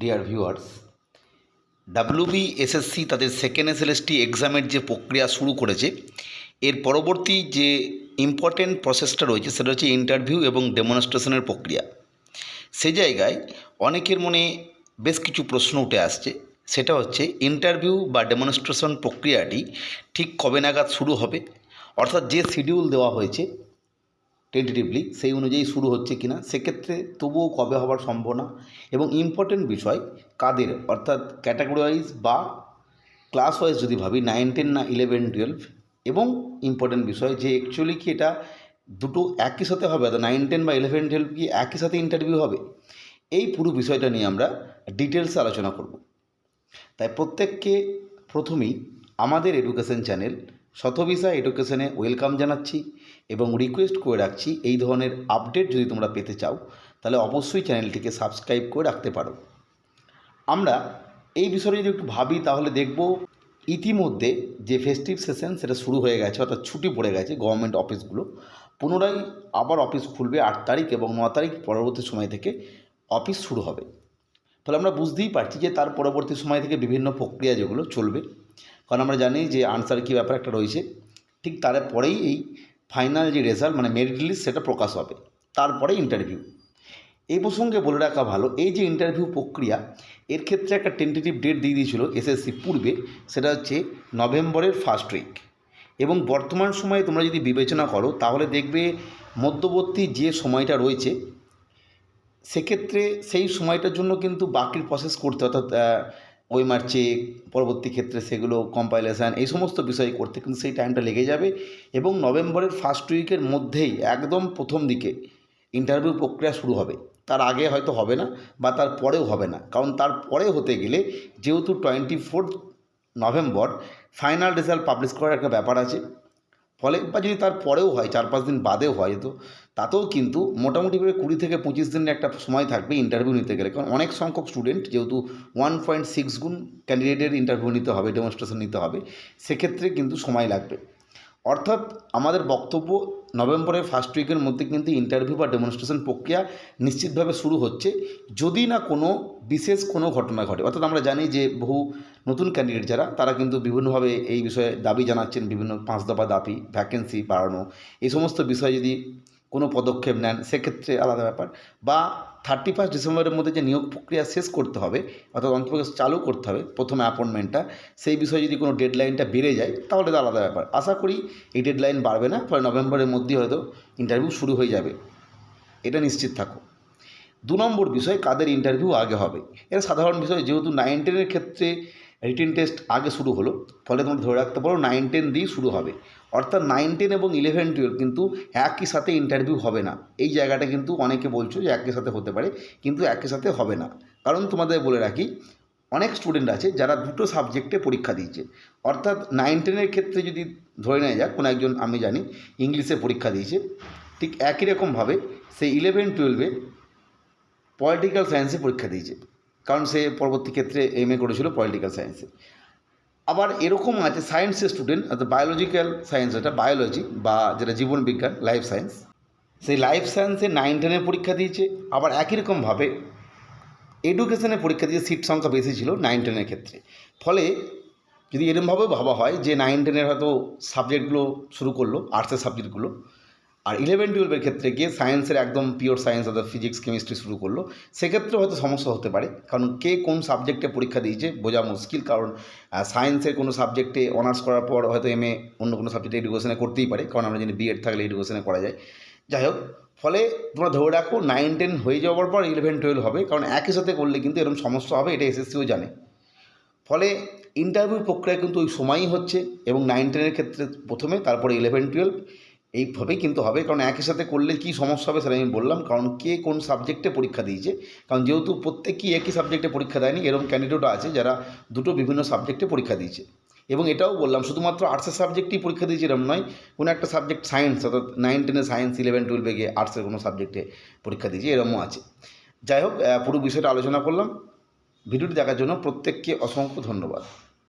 Deer viewers WB SSC তাদের second SLST এক্সামের যে প্রক্রিয়া শুরু করেছে, এর পরবর্তী যে ইম্পর্টেন্ট প্রসেসটা রয়েছে সেটা হচ্ছে ইন্টারভিউ এবং ডেমনস্ট্রেশনের প্রক্রিয়া। সে জায়গায় অনেকের মনে বেশ কিছু প্রশ্ন উঠে আসছে। সেটা হচ্ছে ইন্টারভিউ বা ডেমনস্ট্রেশন প্রক্রিয়াটি ঠিক কবে নাগাদ শুরু হবে? অর্থাৎ যে শিডিউল দেওয়া হয়েছে টেন্টেটিভলি সেই অনুযায়ী শুরু হচ্ছে কিনা, সেক্ষেত্রে তবুও কবে হওয়ার সম্ভাবনা এবং ইম্পর্টেন্ট বিষয় কাদের? অর্থাৎ ক্যাটাগরি ওয়াইজ বা ক্লাস ওয়াইজ যদি ভাবি নাইন টেন না ইলেভেন টুয়েলভ এবং ইম্পর্টেন্ট বিষয় যে অ্যাকচুয়ালি কি এটা দুটো একই সাথে হবে? অর্থাৎ নাইন টেন বা ইলেভেন টুয়েলভ কি একই সাথে ইন্টারভিউ হবে? এই পুরো বিষয়টা নিয়ে আমরা ডিটেলসে আলোচনা করব। তাই প্রত্যেককে প্রথমেই আমাদের এডুকেশন চ্যানেল শতভিসা এডুকেশনে ওয়েলকাম জানাচ্ছি। এবং রিকোয়েস্ট করে রাখছি এই ধরনের আপডেট যদি তোমরা পেতে চাও, তাহলে অবশ্যই চ্যানেলটিকে সাবস্ক্রাইব করে রাখতে পারো। আমরা এই বিষয়ে যদি একটু ভাবি, তাহলে দেখব ইতিমধ্যে যে ফেস্টিভ সেশন সেটা শুরু হয়ে গেছে, অর্থাৎ ছুটি পড়ে গেছে গভর্নমেন্ট অফিসগুলো পুনরায় আবার অফিস খুলবে আট তারিখ এবং ন তারিখ পরবর্তী সময় থেকে অফিস শুরু হবে। ফলে আমরা বুঝতেই পারছি যে তার পরবর্তী সময় থেকে বিভিন্ন প্রক্রিয়া যেগুলো চলবে। কারণ আমরা জানি যে আনসার কী ব্যাপার একটা রয়েছে। ঠিক তারপরেই এই ফাইনাল যে রেজাল্ট মানে মেরিট লিস্ট সেটা প্রকাশ হবে। তারপরে ইন্টারভিউ এই প্রসঙ্গে বলে রাখা ভালো, এই যে ইন্টারভিউ প্রক্রিয়া, এর ক্ষেত্রে একটা টেন্টেটিভ ডেট দিয়ে দিয়েছিল এসএসসি পূর্বে, সেটা হচ্ছে নভেম্বরের ফার্স্ট উইক এবং বর্তমান সময়ে তোমরা যদি বিবেচনা করো, তাহলে দেখবে মধ্যবর্তী যে সময়টা রয়েছে, সেক্ষেত্রে সেই সময়টার জন্য কিন্তু বাকির প্রসেস করতে অর্থাৎ ওই চেক পরবর্তী ক্ষেত্রে সেগুলো কম্পাইলেশান এই সমস্ত বিষয় করতে কিন্তু সেই টাইমটা লেগে যাবে। এবং নভেম্বরের ফার্স্ট উইকের মধ্যেই একদম প্রথম দিকে ইন্টারভিউ প্রক্রিয়া শুরু হবে। তার আগে হয়তো হবে না বা তার পরেও হবে না। কারণ তার পরে হতে গেলে যেহেতু twenty fourth November final result publish করার একটা ব্যাপার আছে। ফলে বা যদি তার পরেও হয়, চার পাঁচ দিন বাদেও হয়, তো তাতেও কিন্তু মোটামুটি করে কুড়ি থেকে পঁচিশ দিনের একটা সময় থাকবে ইন্টারভিউ নিতে গেলে। কারণ অনেক সংখ্যক স্টুডেন্ট যেহেতু ওয়ান পয়েন্ট সিক্স গুণ ক্যান্ডিডেটের ইন্টারভিউ নিতে হবে ডেমনস্ট্রেশন নিতে হবে, সেক্ষেত্রে কিন্তু সময় লাগবে। অর্থাৎ আমাদের বক্তব্য নভেম্বরের ফার্স্ট উইকের মধ্যে কিন্তু ইন্টারভিউ বা ডেমনস্ট্রেশন প্রক্রিয়া নিশ্চিতভাবে শুরু হচ্ছে। যদি না কোনো বিশেষ কোনো ঘটনা ঘটে, অর্থাৎ আমরা জানি যে বহু নতুন ক্যান্ডিডেট যারা, তারা কিন্তু বিভিন্নভাবে এই বিষয়ে দাবি জানাচ্ছেন, বিভিন্ন পাঁচ দফা দাবি ভ্যাকেন্সি বাড়ানো, এই সমস্ত বিষয়ে যদি কোনো পদক্ষেপ নেন, সেক্ষেত্রে আলাদা ব্যাপার। বা থার্টি ফার্স্ট ডিসেম্বরের মধ্যে যে নিয়োগ প্রক্রিয়া শেষ করতে হবে, অর্থাৎ অন্তপক্ষে চালু করতে হবে প্রথম অ্যাপয়েন্টমেন্টটা সেই বিষয়ে যদি কোনো ডেডলাইনটা বেড়ে যায়, তাহলে তো আলাদা ব্যাপার। আশা করি এই ডেডলাইন বাড়বে না, ফলে নভেম্বরের মধ্যেই হয়তো ইন্টারভিউ শুরু হয়ে যাবে। এটা নিশ্চিত থাকো। দু নম্বর বিষয়, কাদের ইন্টারভিউ আগে হবে? এটা সাধারণ বিষয়, যেহেতু নাইন টেনের ক্ষেত্রে রিটেন টেস্ট আগে শুরু হলো, ফলে তোমরা ধরে রাখতে পারো নাইন টেন দিয়েই শুরু হবে। অর্থাৎ নাইন টেন এবং ইলেভেন টুয়েলভ কিন্তু একই সাথে ইন্টারভিউ হবে না। এই জায়গাটা কিন্তু অনেকে বলছো যে একই সাথে হতে পারে, কিন্তু একই সাথে হবে না। কারণ তোমাদের বলে রাখি, অনেক স্টুডেন্ট আছে যারা দুটো সাবজেক্টে পরীক্ষা দিয়েছে। অর্থাৎ নাইন টেনের ক্ষেত্রে যদি ধরে নেওয়া যাক, কোনো একজন আমি জানি ইংলিশে পরীক্ষা দিয়েছে, ঠিক একই রকমভাবে সে ইলেভেন টুয়েলভে পলিটিক্যাল সায়েন্সে পরীক্ষা দিয়েছে। কারণ সে পরবর্তী ক্ষেত্রে এম এ করেছিল পলিটিক্যাল সায়েন্সে আবার এরকম আছে সায়েন্সের স্টুডেন্ট অর্থাৎ বায়োলজিক্যাল সায়েন্স যেটা বায়োলজি বা যেটা জীবন বিজ্ঞান লাইফ সায়েন্স সেই লাইফ সায়েন্সে নাইন টেনের পরীক্ষা দিয়েছে, আবার একই রকমভাবে এডুকেশনের পরীক্ষা দিয়ে সিট সংখ্যা বেশি ছিল নাইন টেনের ক্ষেত্রে। ফলে যদি এরকমভাবেও ভাবা হয় যে নাইন টেনের হয়তো সাবজেক্টগুলো শুরু করল আর্টসের সাবজেক্টগুলো আর ইলেভেন টুয়েলভের ক্ষেত্রে গিয়ে সায়েন্সের একদম পিওর সায়েন্স অর্থাৎ ফিজিক্স কেমিস্ট্রি শুরু করল। সেক্ষেত্রে হয়তো সমস্যা হতে পারে, কারণ কে কোন সাবজেক্টে পরীক্ষা দিয়েছে বোঝা মুশকিল, কারণ সায়েন্সের কোনো সাবজেক্টে অনার্স করার পর হয়তো এম এ অন্য কোনো সাবজেক্টে এডুকেশনে করতেই পারে, কারণ আমরা জানি বিএড থাকলে এডুকেশনে করা যায়। যাই হোক, ফলে তোমরা ধরে রাখো নাইন টেন হয়ে যাওয়ার পর ইলেভেন টুয়েলভ হবে, কারণ একই সাথে করলে কিন্তু এরকম সমস্যা হবে, এটা এসএসসিও জানে। ফলে ইন্টারভিউ প্রক্রিয়া কিন্তু ওই সময়ই হচ্ছে এবং নাইন টেনের ক্ষেত্রে প্রথমে, তারপরে ইলেভেন টুয়েলভ এইভাবেই কিন্তু হবে, কারণ একই সাথে করলে কী সমস্যা হবে সেটা আমি বললাম, কারণ কে কোন সাবজেক্টে পরীক্ষা দিয়েছে, কারণ যেহেতু প্রত্যেকেই একই সাবজেক্টে পরীক্ষা দেয়নি, এরকম ক্যান্ডিডেটও আছে যারা দুটো বিভিন্ন সাবজেক্টে পরীক্ষা দিয়েছে। এবং এটাও বললাম, শুধুমাত্র আর্টসের সাবজেক্টেই পরীক্ষা দিয়েছে এরকম নয়, কোনো একটা সাবজেক্ট সায়েন্স অর্থাৎ নাইন টেনে সায়েন্স ইলেভেন টুয়েলভে গিয়ে আর্টসের কোনো সাবজেক্টে পরীক্ষা দিয়েছে এরকমও আছে। যাই হোক পুরো বিষয়টা আলোচনা করলাম। ভিডিওটি দেখার জন্য প্রত্যেককে অসংখ্য ধন্যবাদ।